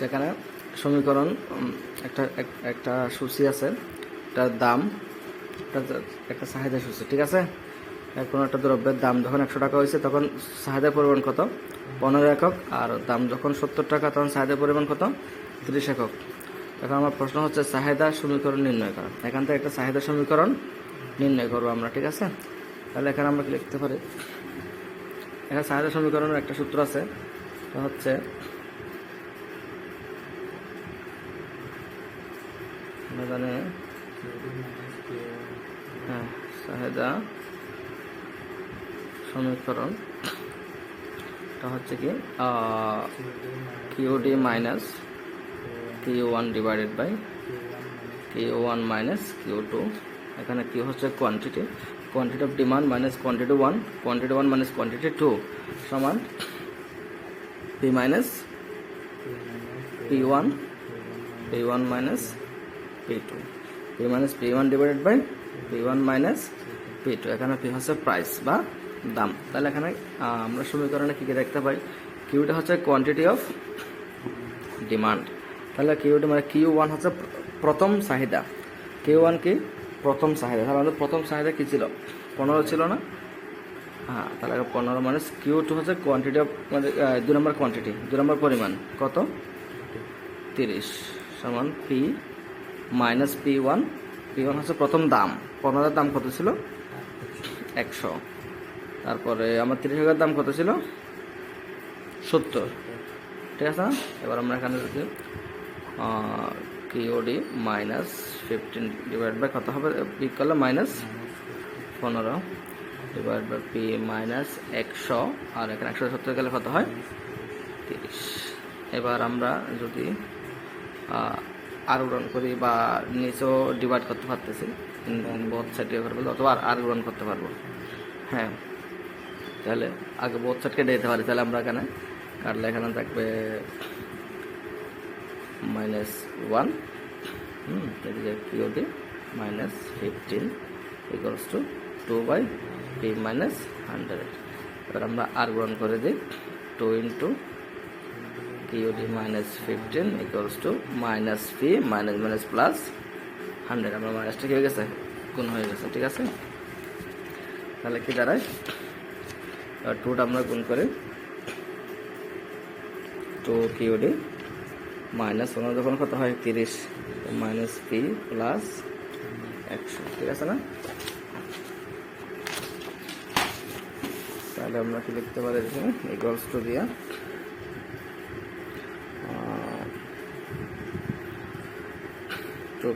যেখানে সমীকরণ একটা একটা সূচি আছে, এটার দাম একটা চাহিদা সূচি, ঠিক আছে? কোনো একটা দ্রব্যের দাম যখন একশো টাকা হয়েছে, তখন চাহিদার পরিমাণ কত? পনেরো একক, আর দাম যখন সত্তর টাকা, তখন চাহিদার পরিমাণ কত? তিরিশ একক। এখন আমার প্রশ্ন হচ্ছে, চাহিদা সমীকরণ নির্ণয় করা। এখান থেকে একটা চাহিদা সমীকরণ নির্ণয় করব আমরা, ঠিক আছে? তাহলে এখানে আমরা লিখতে পারি? এখানে চাহিদা সমীকরণের একটা সূত্র আছে। হচ্ছে জানি হ্যাঁ চাহিদা সমীকরণ। এটা হচ্ছে কি QD minus Q one divided by Q one minus Q two এখানে কিউ হচ্ছে quantity quantity of demand minus quantity one quantity one minus quantity two সমান P minus P one P one minus P two P minus P one divided by P one minus P two এখানে P হচ্ছে price বা দাম। তাহলে এখানে আমরা সমীকরণে কী কী দেখতে পাই? কিউটা হচ্ছে কোয়ান্টিটি অফ ডিমান্ড তাহলে কিউটি মানে কিউ ওয়ান হচ্ছে প্রথম চাহিদা। কিউ ওয়ান কি? প্রথম চাহিদা। তাহলে আমাদের প্রথম চাহিদা কী ছিল? পনেরো ছিল না? হ্যাঁ তাহলে পনেরো মানে টু হচ্ছে কোয়ান্টিটি অফ মানে দু নম্বর কোয়ান্টিটি দু নম্বর পরিমাণ। কত? তিরিশ সমান P minus P one P one হচ্ছে প্রথম দাম। পনেরোর দাম কত ছিল? একশো। তারপরে আমার তিরিশ হাজার দাম কত ছিল? সত্তর। ঠিক আছে? এবার আমরা এখানে যদি QD minus fifteen divide by কত হবে? পি করলে মাইনাস পনেরো। ডিভাইড বাই পি মাইনাস একশো আর এখানে একশো সত্তর গেলে কত হয়? তিরিশ। এবার আমরা যদি আর গ্রহণ করি বা নিচেও ডিভাইড করতে পারতেছি বোথ সাইড ডিভাইড করলে অথবা আর গ্রহণ করতে পারব। হ্যাঁ। তাহলে আগে বোথ সাইড কেটে দিতে পারি। তাহলে আমরা এখানে কাটলে এখানে থাকবে মাইনাস ওয়ান হুম এদিকে QD minus fifteen equals to two by P minus hundred এবার আমরা আর গ্রহণ করে দিই two into QD minus fifteen equals to minus P minus minus plus hundred আমরা মাইনাসটা কি হয়ে গেছে? গুণ হয়ে গেছে, ঠিক আছে? তাহলে কি দাঁড়ায়? টুটা আমরা গুণ করি টু কিউডি মাইনাস ওনার যখন কত হয়? তিরিশ মাইনাস পি প্লাস একশো, ঠিক আছে না? তাহলে আমরা কি লিখতে পারি এখানে? ইকুয়ালস টু দিয়া to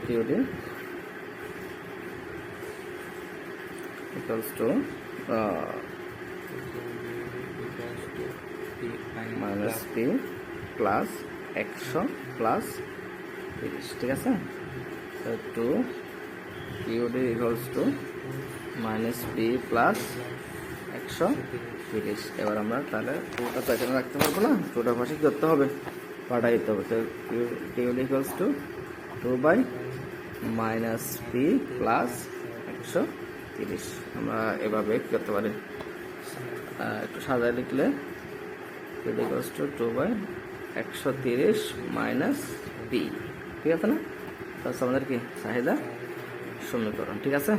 equals to uh, minus P plus একশো প্লাস তিরিশ ঠিক আছে? Two QD equals to minus P plus একশো। তিরিশ এবার আমরা তাহলে টুটা তো এখানে রাখতে পারব না টুটা পাশে করতে হবে, পাঠাই দিতে হবে। তো QD equals to two by minus P plus একশো তিরিশ। আমরা এভাবে করতে পারি। একটু সাজায় লিখলে ইকুয়ালস টু টু বাই একশো তিরিশ মাইনাস পি ঠিক আছে না? তাহলে আমাদের কি, চাহিদা সমীকরণ ঠিক আছে?